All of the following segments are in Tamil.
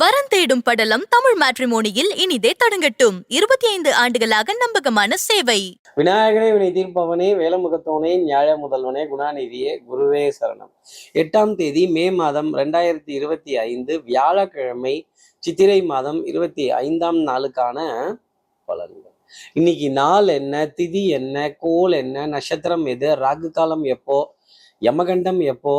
வரன் தேடும் படலம் தமிழ் மேட்ரிமோனியில் இனிதே தொடங்கட்டும். இருபத்தி ஐந்து ஆண்டுகளாக நம்பகமான சேவை. விநாயகனே வினை தீர்ப்பவனே வேலமுகத்தவனே ஞாழ முதல்வனே குணாநிதியே குருவே சரணம். எட்டாம் தேதி மே மாதம் ரெண்டாயிரத்தி இருபத்தி ஐந்து வியாழக்கிழமை சித்திரை மாதம் இருபத்தி ஐந்தாம் நாளுக்கான பலன்கள். இன்னைக்கு நாள் என்ன திதி என்ன கோல் என்ன நட்சத்திரம் எது ராகு காலம் எப்போ யமகண்டம் எப்போ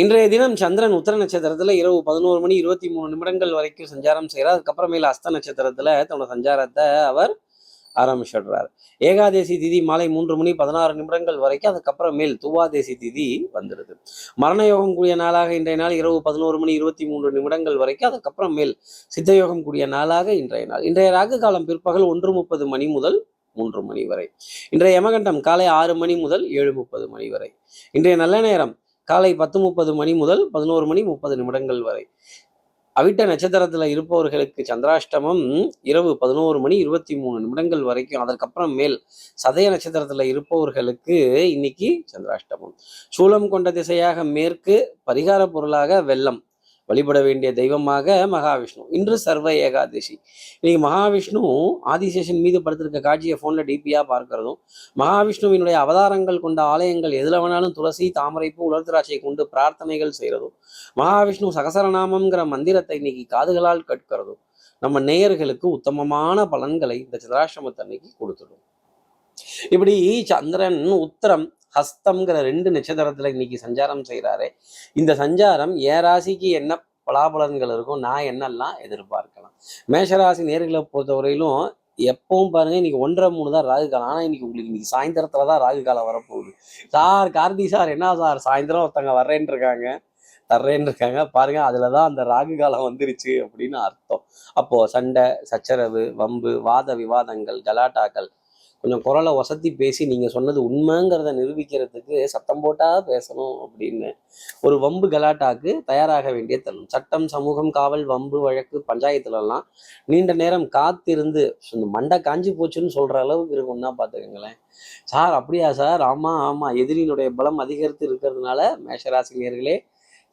இன்றைய தினம் சந்திரன் உத்தர நட்சத்திரத்துல இரவு பதினோரு மணி இருபத்தி மூணு நிமிடங்கள் வரைக்கும் சஞ்சாரம் செய்கிறார். அதுக்கப்புறமேல அஸ்த நட்சத்திரத்துல தன்னோட சஞ்சாரத்தை அவர் ஆரம்பிச்சிடுறார். ஏகாதேசி திதி மாலை மூன்று மணி பதினாறு நிமிடங்கள் வரைக்கும் அதுக்கப்புறமேல் துவாதேசி திதி வந்துடுது. மரண யோகம் கூடிய நாளாக இன்றைய நாள் இரவு பதினோரு மணி இருபத்தி மூன்று நிமிடங்கள் வரைக்கும் அதுக்கப்புறமேல் சித்த யோகம் கூடிய நாளாக இன்றைய நாள். இன்றைய ராகு காலம் பிற்பகல் ஒன்று முப்பது மணி முதல் மூன்று மணி வரை. இன்றைய யமகண்டம் காலை ஆறு மணி முதல் ஏழு முப்பது மணி வரை. இன்றைய நல்ல நேரம் காலை பத்து முப்பது மணி முதல் பதினோரு மணி முப்பது நிமிடங்கள் வரை. அவிட்ட நட்சத்திரத்துல இருப்பவர்களுக்கு சந்திராஷ்டமம் இரவு பதினோரு மணி இருபத்தி மூணு நிமிடங்கள் வரைக்கும். அதற்கப்புறம் மேல் சதய நட்சத்திரத்தில் இருப்பவர்களுக்கு இன்னைக்கு சந்திராஷ்டமம். சூலம் கொண்ட திசையாக மேற்கு பரிகார பொருளாக வெள்ளம். வழிபட வேண்டிய தெய்வமாக மகாவிஷ்ணு. இன்று சர்வ ஏகாதசி. இன்னைக்கு மகாவிஷ்ணு ஆதிசேஷன் மீது படுத்திருக்க காட்சியை ஃபோனில் டிபியாக பார்க்கறதும் மகாவிஷ்ணுவினுடைய அவதாரங்கள் கொண்ட ஆலயங்கள் எதில் வேணாலும் துளசி தாமரைப்பூ உலர் திராட்சை கொண்டு பிரார்த்தனைகள் செய்கிறதும் மகாவிஷ்ணு சகசரநாமம்ங்கிற மந்திரத்தை இன்னைக்கு காதுகளால் கற்கிறதும் நம்ம நேயர்களுக்கு உத்தமமான பலன்களை இந்த சந்திராசிரமத்தன்னைக்கு கொடுத்துடும். இப்படி சந்திரன் உத்தரம் ஹஸ்தம்ங்கிற ரெண்டு நட்சத்திரத்துல இன்னைக்கு சஞ்சாரம் செய்கிறாரு இந்த சஞ்சாரம் ஏ ராசிக்கு என்ன பலாபலன்கள் இருக்கும் நான் என்னெல்லாம் எதிர்பார்க்கலாம். மேஷராசி நேர்களை பொறுத்தவரையிலும் எப்பவும் பாருங்க இன்னைக்கு ஒன்றரை மூணு தான் ராகு காலம். ஆனால் இன்னைக்கு உங்களுக்கு இன்னைக்கு சாயந்தரத்துல தான் ராகு காலம் வரப்போகுது. சார் கார்த்தி சார் என்ன சார்? சாயந்தரம் ஒருத்தங்க வர்றேன்னு இருக்காங்க தர்றேன்னு இருக்காங்க பாருங்க அதுல தான் அந்த ராகு காலம் வந்துருச்சு அப்படின்னு அர்த்தம். அப்போ சண்டை சச்சரவு வம்பு வாத விவாதங்கள் கலாட்டாக்கள் கொஞ்சம் குரலை வசத்தி பேசி நீங்க சொன்னது உண்மைங்கிறத நிரூபிக்கிறதுக்கு சத்தம் போட்டா பேசணும் அப்படின்னு ஒரு வம்பு கலாட்டாக்கு தயாராக வேண்டிய தருணம். சட்டம் சமூகம் காவல் வம்பு வழக்கு பஞ்சாயத்துலலாம் நீண்ட நேரம் காத்திருந்து இந்த மண்டை காஞ்சி போச்சுன்னு சொல்ற அளவுக்கு இருக்கும்னா பார்த்துக்கோங்களேன் சார் அப்படியா சார்? ஆமா ஆமா. எதிரியினுடைய பலம் அதிகரித்து இருக்கிறதுனால மேஷராசினியர்களே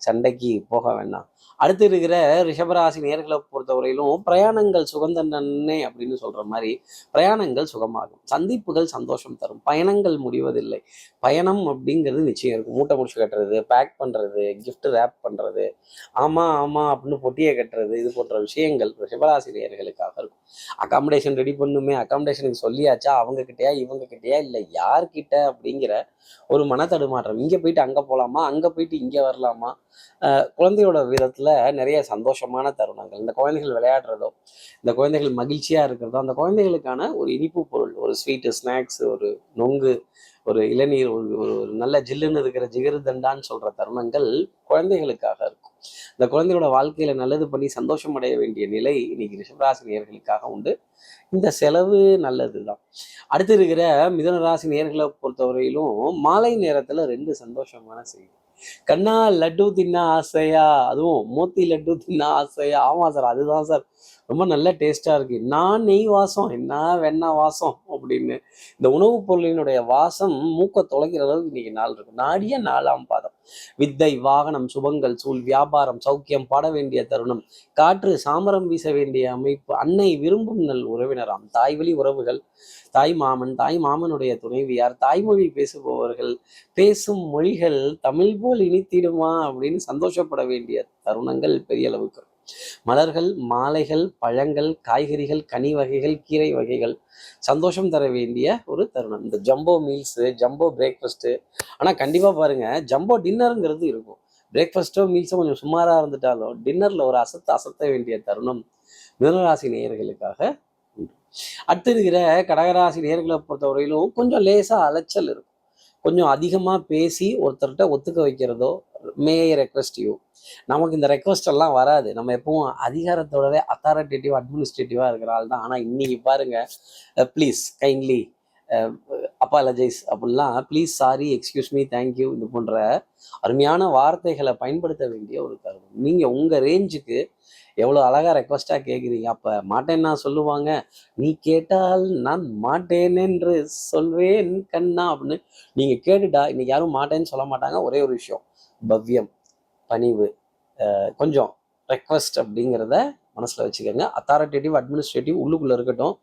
சண்டைக்கு போக வேண்டாம். அடுத்து இருக்கிற ரிஷபராசி நேர்களை பொறுத்தவரையிலும் பிரயாணங்கள் சுகந்தன்னே அப்படின்னு சொல்ற மாதிரி பிரயாணங்கள் சுகமாகும். சந்திப்புகள் சந்தோஷம் தரும். பயணங்கள் முடிவதில்லை. பயணம் அப்படிங்கிறது நிச்சயம் இருக்கும். மூட்டை முடிச்சு கட்டுறது பேக் பண்றது கிஃப்ட் ரேப் பண்றது ஆமா ஆமா அப்படின்னு பொட்டியை கட்டுறது இது போன்ற விஷயங்கள் ரிஷபராசி நேர்களுக்காக இருக்கும். அகாமடேஷன் ரெடி பண்ணுமே அகாமடேஷனுக்கு சொல்லியாச்சா? அவங்க கிட்டயா இவங்க கிட்டயா? இல்லை யார்கிட்ட அப்படிங்கிற ஒரு மன தடுமாற்றம். இங்க போயிட்டு அங்க போலாமா? அங்க போயிட்டு இங்க வரலாமா? குழந்தையோட வித விதத்துல நிறைய சந்தோஷமான தருணங்கள். இந்த குழந்தைகள் விளையாடுறதோ இந்த குழந்தைகள் மகிழ்ச்சியா இருக்கிறதோ அந்த குழந்தைகளுக்கான ஒரு இனிப்பு பொருள் ஒரு ஸ்வீட்டு ஸ்நாக்ஸ் ஒரு நொங்கு ஒரு இளநீர் ஒரு ஒரு நல்ல ஜில்லுன்னு இருக்கிற ஜிகரு தண்டான்னு சொல்ற தருணங்கள் குழந்தைகளுக்காக இருக்கும். இந்த குழந்தையோட வாழ்க்கையில நல்லது பண்ணி சந்தோஷம் அடைய வேண்டிய நிலை இன்னைக்கு ரிஷபராசினியர்களுக்காக உண்டு. இந்த செலவு நல்லது தான் அடுத்து இருக்கிற மிதனராசி நேர்களை பொறுத்தவரையிலும் மாலை நேரத்துல ரெண்டு சந்தோஷமான செய்தி. கண்ணா லட்டு தின்ன ஆசையா? அதுவும் மோத்தி லட்டு தின்ன ஆசையா? ஆமா சார் அதுதான் சார். ரொம்ப நல்ல டேஸ்ட்டாக இருக்குது நான் நெய் வாசம் என்ன வெண்ணா வாசம்? அப்படின்னு. இந்த உணவுப் பொருளினுடைய வாசம் மூக்க தொலைக்கிற அளவுக்கு இன்னைக்கு நாள் இருக்கும் நாடிய நாலாம் பாதம். வித்தை வாகனம் சுபங்கள் சூழ் வியாபாரம் சௌக்கியம் பாட வேண்டிய தருணம். காற்று சாமரம் வீச வேண்டிய அமைப்பு. அன்னை விரும்பும் நல் உறவினராம். தாய்வழி உறவுகள். தாய் மாமன் தாய் மாமனுடைய துணைவியார். தாய்மொழி பேசுபவர்கள். பேசும் மொழிகள் தமிழ் போல் இனித்திடுமா அப்படின்னு சந்தோஷப்பட வேண்டிய தருணங்கள் பெரிய அளவுக்கு மலர்கள் மாலைகள் பழங்கள் காய்கறிகள் கனி வகைகள் கீரை வகைகள் சந்தோஷம் தர வேண்டிய ஒரு தருணம். இந்த ஜம்போ மீல்ஸு ஜம்போ பிரேக்ஃபாஸ்ட்டு ஆனால் கண்டிப்பாக பாருங்க ஜம்போ டின்னருங்கிறது இருக்கும். பிரேக்ஃபாஸ்ட்டோ மீல்ஸோ கொஞ்சம் சுமாராக இருந்துட்டாலும் டின்னரில் ஒரு அசத்த அசத்த வேண்டிய தருணம் மிதனராசி நேயர்களுக்காக உண்டு. அடுத்து இருக்கிற கடகராசி நேர்களை பொறுத்தவரையிலும் கொஞ்சம் லேசாக அலைச்சல் இருக்கும். கொஞ்சம் அதிகமாக பேசி ஒருத்தர்கிட்ட ஒத்துக்க வைக்கிறதோ மே ரெக்வஸ்ட் யூ நமக்கு இந்த ரெக்வஸ்ட் எல்லாம் வராது. நம்ம எப்பவும் அதிகாரத்தோடவே அத்தாரிட்டேட்டிவ் அட்மினிஸ்ட்ரேட்டிவாக இருக்கிற ஆள் தான். ஆனால் இன்னைக்கு பாருங்க ப்ளீஸ் கைண்ட்லி அப்பாலஜைஸ் அப்படிலாம் please sorry excuse me thank you இது போன்ற அருமையான வார்த்தைகளை பயன்படுத்த வேண்டிய ஒரு கருவம் நீங்கள் உங்கள் ரேஞ்சுக்கு எவ்வளோ அழகாக ரெக்வஸ்ட்டாக கேட்குறீங்க அப்போ மாட்டேன்னா சொல்லுவாங்க. நீ கேட்டால் நான் மாட்டேன் என்று சொல்வேன் கண்ணா அப்படின்னு நீங்கள் கேட்டுட்டா இன்னைக்கு யாரும் மாட்டேன்னு சொல்ல மாட்டாங்க. ஒரே ஒரு விஷயம். பவ்யம் பணிவு கொஞ்சம் ரெக்வஸ்ட் அப்படிங்கிறத மனசில் வச்சுக்கோங்க. அத்தாரிட்டேட்டிவ் அட்மினிஸ்ட்ரேட்டிவ் உள்ளுக்குள்ளே இருக்கட்டும்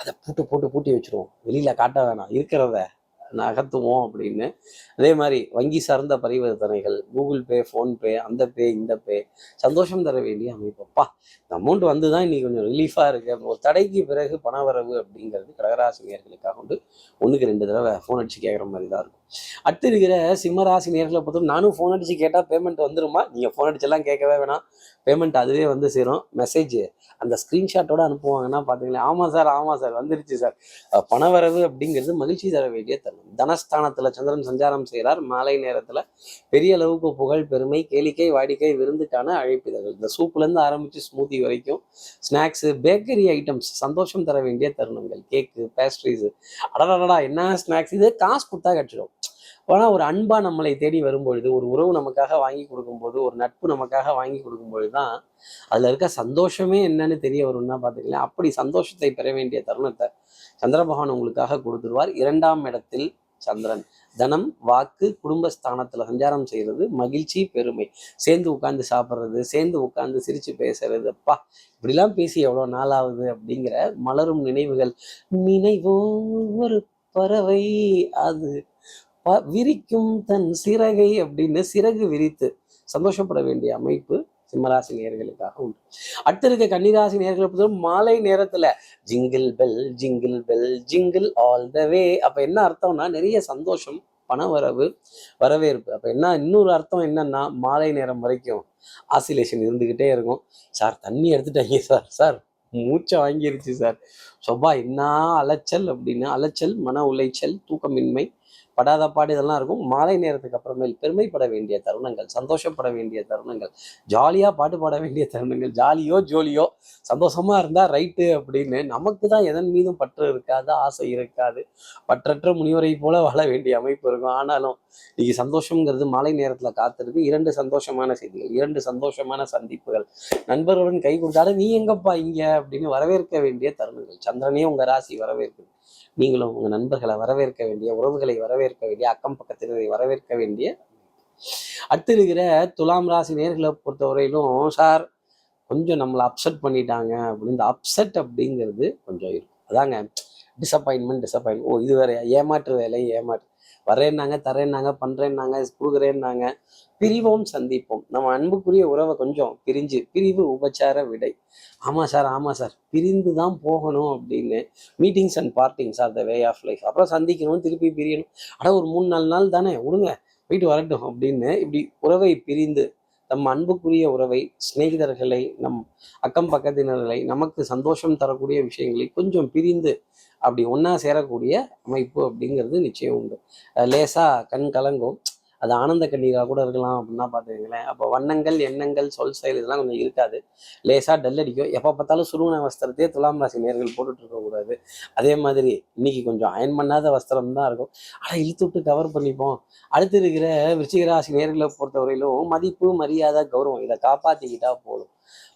அதை பூட்டு போட்டு பூட்டி வச்சுருவோம். வெளியில் காட்ட வேணாம். இருக்கிறத நகர்த்துவோம் அப்படின்னு. அதே மாதிரி வங்கி சார்ந்த பரிவர்த்தனைகள் கூகுள் பே ஃபோன்பே அந்த பே இந்த பே சந்தோஷம் தர வேண்டிய அமைப்பப்பா இந்த அமௌண்ட் வந்து தான் இன்னைக்கு கொஞ்சம் ரிலீஃபாக இருக்குது ஒரு தடைக்கு பிறகு பண வரவு அப்படிங்கிறது கடகராசினியர்களுக்காக உண்டு. ஒன்றுக்கு ரெண்டு தடவை ஃபோன் அடிச்சு கேட்குற மாதிரி தான் இருக்கும். அடுத்து இருக்கிற சிம்மராசி நேர்களை பொறுத்தவரை நானும் ஃபோன் அடிச்சு கேட்டால் பேமெண்ட் வந்துருமா? நீங்கள் ஃபோன் அடிச்செல்லாம் கேட்கவே வேணாம். பேமெண்ட் அதுவே வந்து சேரும். மெசேஜ் அந்த ஸ்க்ரீன்ஷாட்டோட அனுப்புவாங்கன்னா பார்த்தீங்களா ஆமாம் சார் ஆமாம் சார் வந்துருச்சு சார் பணவரவு அப்படிங்கிறது மகிழ்ச்சி தர வேண்டிய தருணம். தனஸ்தானத்தில் சந்திரன் சஞ்சாரம் செய்கிறார். மாலை நேரத்தில் பெரிய அளவுக்கு புகழ் பெருமை கேளிக்கை வாடிக்கை விருந்துக்கான அழைப்பிதழ்கள். இந்த சூப்புலேருந்து ஆரம்பித்து ஸ்மூத்தி வரைக்கும் ஸ்நாக்ஸு பேக்கரி ஐட்டம்ஸ் சந்தோஷம் தர வேண்டிய தருணங்கள். கேக்கு பேஸ்ட்ரீஸு அடடடா என்ன ஸ்நாக்ஸ் இது காசு கொடுத்தா கிடச்சிடும். ஆனால் ஒரு அன்பாக நம்மளை தேடி வரும்பொழுது ஒரு உறவு நமக்காக வாங்கி கொடுக்கும்போது ஒரு நட்பு நமக்காக வாங்கி கொடுக்கும்பொழுது தான் அதில் இருக்க சந்தோஷமே என்னன்னு தெரிய வரும்னா பார்த்துக்கலாம் அப்படி சந்தோஷத்தை பெற வேண்டிய தருணத்தை சந்திர பகவான் உங்களுக்காக கொடுத்துருவார். இரண்டாம் இடத்தில் சந்திரன். தனம் வாக்கு குடும்பஸ்தானத்துல சஞ்சாரம் செய்யறது மகிழ்ச்சி பெருமை. சேர்ந்து உட்கார்ந்து சாப்பிட்றது சேர்ந்து உட்கார்ந்து சிரிச்சு பேசுறது அப்பா இப்படிலாம் பேசி எவ்வளோ நாள் ஆகுது அப்படிங்கிற மலரும் நினைவுகள். நினைவோ ஒரு பறவை அது. விரிக்கும் தன் சிறகை அப்படின்னு சிறகு விரித்து சந்தோஷப்பட வேண்டிய அமைப்பு சிம்மராசி நேர்களுக்காக உண்டு. அடுத்து இருக்க கன்னிராசி நேர்களை பொறுத்தவரை மாலை நேரத்துல jingle bell jingle bell jingle all the way அப்ப என்ன அர்த்தம்னா நிறைய சந்தோஷம் பண வரவு வரவேற்பு. அப்ப என்ன இன்னொரு அர்த்தம் என்னன்னா மாலை நேரம் வரைக்கும் ஆசிலேஷன் இருந்துகிட்டே இருக்கும். சார் தண்ணி எடுத்துட்டாங்க சார் சார் மூச்சை வாங்கிருச்சு சார். சொப்பா என்ன அலைச்சல் அப்படின்னு அலைச்சல் மன உளைச்சல் தூக்கமின்மை படாத பாடு இதெல்லாம் இருக்கும். மாலை நேரத்துக்கு அப்புறமேல் பெருமைப்பட வேண்டிய தருணங்கள் சந்தோஷப்பட வேண்டிய தருணங்கள் ஜாலியாக பாட்டு பாட வேண்டிய தருணங்கள் ஜாலியோ ஜோலியோ சந்தோஷமா இருந்தா ரைட்டு அப்படின்னு நமக்கு தான் எதன் மீதும் பற்று இருக்காது ஆசை இருக்காது. பற்றற்ற முனிவரை போல வாழ வேண்டிய அமைப்பு இருக்கும். ஆனாலும் இன்னைக்கு சந்தோஷங்கிறது மாலை நேரத்தில் காத்திருக்கு. இரண்டு சந்தோஷமான செய்திகள் இரண்டு சந்தோஷமான சந்திப்புகள். நண்பருடன் கை கொடுத்தாலும் நீ எங்கப்பா இங்கே? அப்படின்னு வரவேற்க வேண்டிய தருணங்கள். சந்திரனே உங்க ராசி வரவேற்குது. நீங்களும் உங்க நண்பர்களை வரவேற்க வேண்டிய உறவுகளை வரவேற்க வேண்டிய அக்கம் பக்கத்தினரை வரவேற்க வேண்டிய. அடுத்து இருக்கிற துலாம் ராசி நேர்களை பொறுத்தவரையிலும் சார் கொஞ்சம் நம்மளை அப்செட் பண்ணிட்டாங்க. அப்படின்னு இந்த அப்செட் அப்படிங்கிறது கொஞ்சம் இருக்கும். அதாங்க. டிசப்பாயின்மெண்ட் டிசப்பாயின் ஓ இது வேற ஏமாற்று வேலை ஏமாற்று. வரேன்னாங்க தரேன்னாங்க பண்றேன்னாங்க கொடுக்குறேன்னாங்க. பிரிவோம் சந்திப்போம். நம்ம அன்புக்குரிய உறவை கொஞ்சம் பிரிஞ்சு பிரிவு உபச்சார விடை. ஆமா சார் ஆமா சார். பிரிந்து தான் போகணும் அப்படின்னு meetings and partings are the way of life அப்புறம் சந்திக்கணும் திருப்பி பிரியணும். ஆனால் ஒரு மூணு நாலு நாள் தானே? விடுங்க போயிட்டு வரட்டும் அப்படின்னு இப்படி உறவை பிரிந்து நம் அன்புக்குரிய உறவை சிநேகிதர்களை நம் அக்கம் பக்கத்தினர்களை நமக்கு சந்தோஷம் தரக்கூடிய விஷயங்களை கொஞ்சம் பிரிந்து அப்படி ஒன்றா சேரக்கூடிய அமைப்பு அப்படிங்கிறது நிச்சயம் உண்டு. லேசாக லேசா கண் கலங்கும். அது ஆனந்த கண்ணீராக கூட இருக்கலாம் அப்படின்னா பார்த்துக்கங்களேன் அப்போ வண்ணங்கள் எண்ணங்கள் சொல் செயல் இதெல்லாம் கொஞ்சம் இருக்காது. லேசாக டல் அடிக்கும். எப்போ பார்த்தாலும் சுருவன வஸ்திரத்தையே துலாம் ராசி நேர்கள் போட்டுட்டு இருக்கக்கூடாது அதே மாதிரி இன்னைக்கு கொஞ்சம் அயன் பண்ணாத வஸ்திரம் தான் இருக்கும். ஆனால் இழுத்து விட்டு கவர் பண்ணிப்போம். அடுத்து இருக்கிற விருச்சிகராசி நேர்களை பொறுத்தவரையிலும் மதிப்பு மரியாதை கௌரவம் இதை காப்பாற்றிக்கிட்டா போதும்.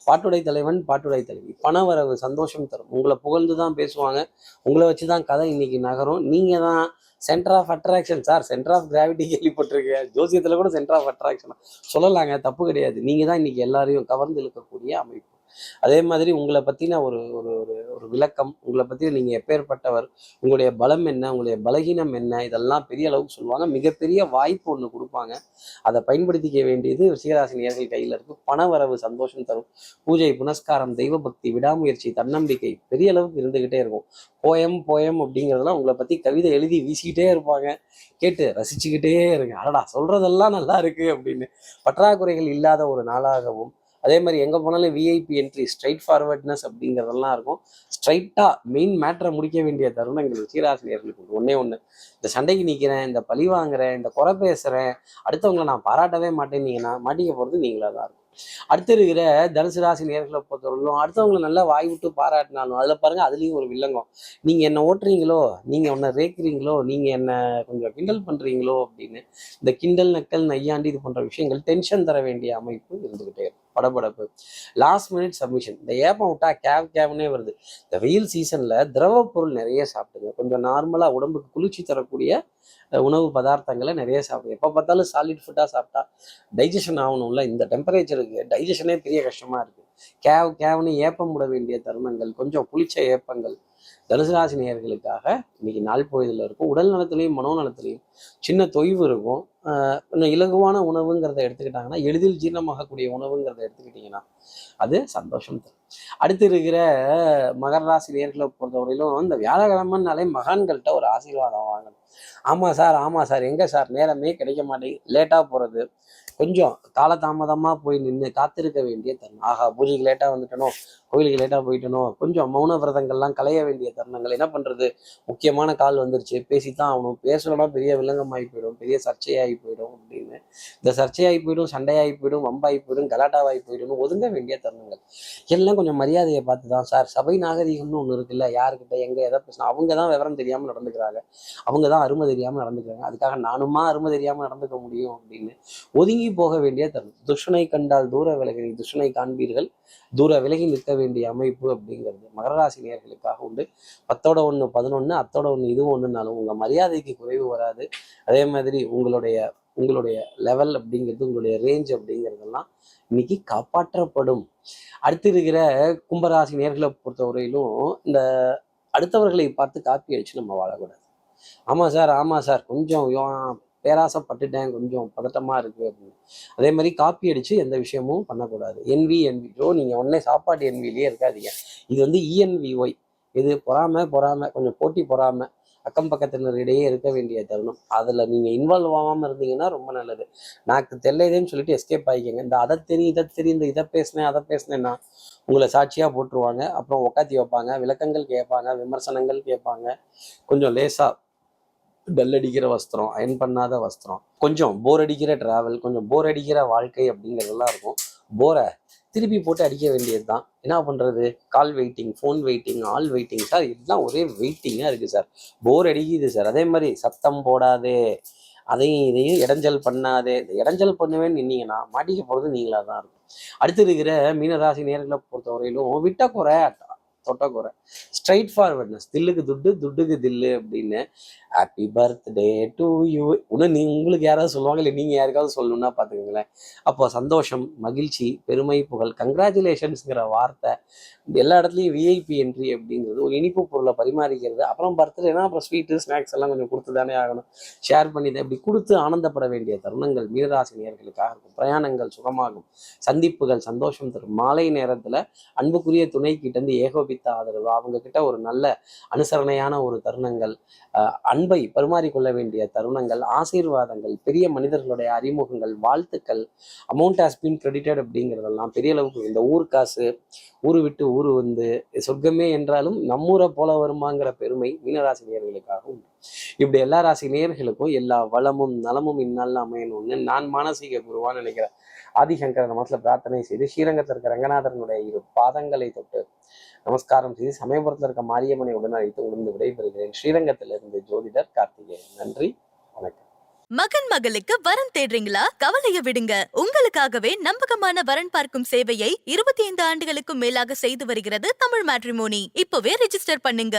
பாட்டுடை தலைவன் பாட்டுடை தலைவி. பணவரவு சந்தோஷம் தரும். உங்களை புகழ்ந்து தான் பேசுவாங்க. உங்களை வச்சு தான் கதை இன்னைக்கு நகரும். நீங்கள் தான் centre of attraction sir centre of gravity கேள்விப்பட்டிருக்க ஜோசியத்தில் கூட சென்டர் ஆஃப் அட்ராக்ஷன் சொல்லலாங்க தப்பு கிடையாது. நீங்கள் தான் இன்னைக்கு எல்லாரையும் கவர்ந்து இழுக்கக்கூடிய அமைப்பு. அதே மாதிரி உங்களை பத்தின ஒரு ஒரு ஒரு ஒரு விளக்கம் உங்களை பத்தி நீங்க எப்பேற்பட்டவர் உங்களுடைய பலம் என்ன உங்களுடைய பலகீனம் என்ன இதெல்லாம் பெரிய அளவுக்கு சொல்லுவாங்க. மிகப்பெரிய வாய்ப்பு ஒன்று கொடுப்பாங்க. அதை பயன்படுத்திக்க வேண்டியது ரிஷிகராசி நேர்கள் கையில் இருக்கு. பண வரவு சந்தோஷம் தரும். பூஜை புனஸ்காரம் தெய்வ பக்தி விடாமுயற்சி தன்னம்பிக்கை பெரிய அளவுக்கு இருந்துகிட்டே இருக்கும். போயம் போயம் அப்படிங்கிறதெல்லாம் உங்களை பத்தி கவிதை எழுதி வீசிக்கிட்டே இருப்பாங்க. கேட்டு ரசிச்சுக்கிட்டே இருங்க. அடடா சொல்றதெல்லாம் நல்லா இருக்கு அப்படின்னு. பற்றாக்குறைகள் இல்லாத ஒரு நாளாகவும் அதே மாதிரி எங்கே போனாலும் விஐபி என்ட்ரி ஸ்ட்ரைட் ஃபார்வர்ட்னஸ் அப்படிங்கிறதெல்லாம் இருக்கும். ஸ்ட்ரைட்டாக மெயின் மேட்டரை முடிக்க வேண்டிய தருணம் எங்களுக்கு சீராசிரியர்களுக்கு உண்டு. ஒன்றே ஒன்று இந்த சண்டைக்கு நிற்கிறேன் இந்த பழி வாங்குறேன் இந்த குறை பேசுகிறேன் அடுத்தவங்களை நான் பாராட்டவே மாட்டேன்னீங்கன்னா மாட்டிக்க போகிறது நீங்களாக தான் இருக்கும். அடுத்து இருக்கிற தனுசு ராசி நேர்களை பொறுத்தவரையிலும் அடுத்தவங்களை நல்லா வாய் விட்டு பாராட்டினாலும் அதில் பாருங்க அதுலேயும் ஒரு வில்லங்கம். நீங்கள் என்ன ஓட்டுறீங்களோ நீங்கள் உன்னை ரேக்குறீங்களோ நீங்கள் என்ன கொஞ்சம் கிண்டல் பண்ணுறீங்களோ அப்படின்னு இந்த கிண்டல் நக்கல் நையாண்டி இது போன்ற விஷயங்கள் டென்ஷன் தர வேண்டிய அமைப்பு இருந்துகிட்டே இருக்கும். படபடப்பு. லாஸ்ட் மினிட் சப்மிஷன் இந்த ஏப்பம் விட்டா கேப் கேப்னே வருது. இந்த வெயில் சீசனில் திரவ பொருள் நிறைய சாப்பிடுங்க. கொஞ்சம் நார்மலாக உடம்புக்கு குளிர்ச்சி தரக்கூடிய உணவு பதார்த்தங்களை நிறைய சாப்பிடுங்க. எப்போ பார்த்தாலும் சாலிட் ஃபுட்டாக சாப்பிட்டா டைஜஷன் ஆகணும்ல. இந்த டெம்பரேச்சருக்கு டைஜஷனே பெரிய கஷ்டமாக இருக்குது கேவ் கேவ்னு ஏப்பம் விட வேண்டிய தருணங்கள் கொஞ்சம் புளிச்ச ஏப்பங்கள் தனுசு ராசி நேயர்களுக்காக இன்னைக்கு நாள் பொழுதுல இருக்கும். உடல் நலத்திலையும் மனோநலத்திலையும் சின்ன தொய்வு இருக்கும். கொஞ்சம் இலகுவான உணவுங்கிறத எடுத்துக்கிட்டாங்கன்னா எளிதில் ஜீரணமாகக்கூடிய உணவுங்கிறத எடுத்துக்கிட்டிங்கன்னா அது சந்தோஷம் தரும் அடுத்து இருக்கிற மகர ராசி நேர்களை பொறுத்தவரையிலும் இந்த வியாழக்கிழமைனாலே மகான்கள்கிட்ட ஒரு ஆசீர்வாதம் வாங்கணும். ஆமாம் சார் ஆமாம் சார் எங்கே சார்? நேரமே கிடைக்க மாட்டேங்குது. லேட்டாக போகிறது கொஞ்சம் காலதாமதமாக போய் நின்று காத்திருக்க வேண்டிய தருணம். ஆகா பூஜைக்கு லேட்டாக வந்துட்டனோ? கோயிலுக்கு லேட்டாக போயிட்டனோ? கொஞ்சம் மௌன விரதங்கள்லாம் களைய வேண்டிய தருணங்கள். என்ன பண்ணுறது முக்கியமான கால் வந்துருச்சு. பேசித்தான் ஆகணும். பேசலன்னா பெரிய வில்லங்கமாகி போயிடும். பெரிய சர்ச்சையாகி சர்ச்சையாகி போயிடும் அப்படின்னு. இந்த சர்ச்சையாகி போயிடும் சண்டையாகி போயிடும் வம்பாகி போயிடும் கலாட்டாவாகி போயிடும் ஒதுங்க வேண்டிய தருணங்கள். எல்லாம் கொஞ்சம் மரியாதையை பார்த்து தான் சார் சபை நாகரிகம்னு ஒன்று இருக்குல்ல யாருக்கிட்ட எங்கே எதை பேசணும் அவங்க தான் விவரம் தெரியாமல் நடந்துக்கிறாங்க. அவங்க தான் அருமை தெரியாமல் நடந்துக்கிறாங்க. அதுக்காக நானுமா அருமை தெரியாமல் நடந்துக்க முடியும் அப்படின்னு ஒதுங்கி போக வேண்டிய தருணம். துஷ்டனை கண்டால் தூர விலகி துஷ்டனை காண்பீர்கள். தூர விலகி நிற்க வேண்டிய அமைப்பு அப்படிங்கிறது மகர ராசி நேயர்களுக்காக உண்டு. பத்தோட ஒன்று பதினொன்று அத்தோட ஒன்று இதுவும் ஒன்றுனாலும் உங்கள் மரியாதைக்கு குறைவு வராது. அதே மாதிரி உங்களுடைய உங்களுடைய லெவல் அப்படிங்கிறது உங்களுடைய ரேஞ்ச் அப்படிங்கிறதெல்லாம் இன்னைக்கு காப்பாற்றப்படும். அடுத்து இருக்கிற கும்பராசி நேர்களை பொறுத்தவரையிலும் இந்த அடுத்தவர்களை பார்த்து காப்பி அடிச்சு நம்ம வாழக்கூடாது. ஆமாம் சார் ஆமாம் சார். கொஞ்சம் யோ- பேராசப்பட்டுட்டேன் கொஞ்சம் பதட்டமாக இருக்குது அப்படின்னு. அதே மாதிரி காப்பி அடித்து எந்த விஷயமும் பண்ணக்கூடாது. என்வி என்வி ஓ நீங்கள் உடனே சாப்பாட்டு என்விலேயே இருக்காதீங்க. இது வந்து இஎன்விஒய் இது பொறாம பொறாம கொஞ்சம் போட்டி பொறாம. அக்கம் பக்கத்தினரிடையே இருக்க வேண்டிய தருணம். அதில் நீங்கள் இன்வால்வ் ஆகாமல் இருந்தீங்கன்னா ரொம்ப நல்லது. நாக்கு தெரியலேன்னு சொல்லிட்டு எஸ்கேப் ஆகிக்கங்க. இந்த அதை தெரியும் இதை தெரியும் இந்த இதை பேசினேன் அதை பேசினேன்னா உங்களை சாட்சியாக போட்டுருவாங்க. அப்புறம் உக்காத்தி வைப்பாங்க விளக்கங்கள் கேட்பாங்க விமர்சனங்கள் கேட்பாங்க. கொஞ்சம் லேசாக டல் அடிக்கிற வஸ்திரம் அயன் பண்ணாத வஸ்திரம். கொஞ்சம் போர் அடிக்கிற டிராவல் கொஞ்சம் போர் அடிக்கிற வாழ்க்கை அப்படிங்கிறதெல்லாம் இருக்கும். போரை திருப்பி போட்டு அடிக்க வேண்டியது தான் என்ன பண்ணுறது call waiting phone waiting all waiting sir இதெல்லாம் ஒரே வெயிட்டிங்காக இருக்குது சார். போர் அடிக்குது சார். அதே மாதிரி சத்தம் போடாதே. அதையும் இதையும் இடைஞ்சல் பண்ணாதே. இந்த இடைஞ்சல் பண்ணுவேன்னு நின்னீங்கன்னா மாட்டிக்க போகிறது நீங்களாக தான் இருக்கும். அடுத்து இருக்கிற மீனராசி நேர்களை பொறுத்தவரையிலும் விட்ட குறை தொட்ட குறை ஸ்ட்ரைட் ஃபார்வர்ட்னஸ் தில்லுக்கு துட்டு துட்டுக்கு தில்லு அப்படின்னு. ஹாப்பி பர்த்டே டு யூ இன்னும் நீ உங்களுக்கு யாராவது சொல்லுவாங்க இல்லை நீங்கள் யாருக்காவது சொல்லணும்னா பார்த்துக்கோங்களேன். அப்போ சந்தோஷம் மகிழ்ச்சி பெருமை புகழ் கங்க்ராச்சுலேஷன்ஸுங்கிற வார்த்தை எல்லா இடத்துலையும் விஐபி என்ட்ரி அப்படிங்கிறது ஒரு இனிப்பு பொருளை பரிமாறிக்கிறது. அப்புறம் பர்த்டேனா அப்புறம் ஸ்வீட்டு ஸ்நாக்ஸ் எல்லாம் கொஞ்சம் கொடுத்து தானே ஆகணும். ஷேர் பண்ணி இப்படி கொடுத்து ஆனந்தப்பட வேண்டிய தருணங்கள் மீனராசினியர்களுக்காக இருக்கும். பிரயாணங்கள் சுகமாகும். சந்திப்புகள் சந்தோஷம் தரும். மாலை நேரத்தில் அன்புக்குரிய துணை கிட்டேருந்து ஏகோபி ஏகோபித்த ஆதரவு. அவங்க கிட்ட ஒரு நல்ல அனுசரணையான ஒரு தருணங்கள் அன்பை பரிமாறிக்கொள்ள வேண்டிய தருணங்கள் ஆசீர்வாதங்கள் பெரிய மனிதர்களுடைய அறிமுகங்கள் வாழ்த்துக்கள் அமௌண்ட் ஹாஸ் பீன் கிரெடிட்டட் அப்படிங்கிறதெல்லாம் பெரிய அளவுக்கு இந்த ஊர் காசு ஊர் விட்டு ஊர் வந்து சொர்க்கமே என்றாலும் நம்மூரை போல வருமாங்கிற பெருமை மீனராசி நேயர்களுக்காக உண்டு. இப்படி எல்லா ராசி நேர்களுக்கும் எல்லா வளமும் நலமும் இந்நாளில் அமையணும்னு நான் மானசீக குருவான்னு நினைக்கிறேன். ஆதிசங்கர நமத்தில் பிரார்த்தனை செய்து ஸ்ரீரங்கத்தில் இருக்க ரங்கநாதரனுடைய இரு பாதங்களை தொட்டு நமஸ்காரம் செய்து சமயபுரத்தில் இருக்க மாரியம்மனை உடன் அழைத்து உணர்ந்து விடைபெறுகிறேன். ஸ்ரீரங்கத்திலிருந்து ஜோதிடர் கார்த்திகேயன். நன்றி வணக்கம். மகன் மகளுக்கு வரன் தேடுறீங்களா? கவலைய விடுங்க. உங்களுக்காகவே நம்பகமான வரன் பார்க்கும் சேவையை இருபத்தி ஐந்து ஆண்டுகளுக்கும் மேலாக செய்து வருகிறது தமிழ் மேட்ரிமோனி. இப்பவே ரெஜிஸ்டர் பண்ணுங்க.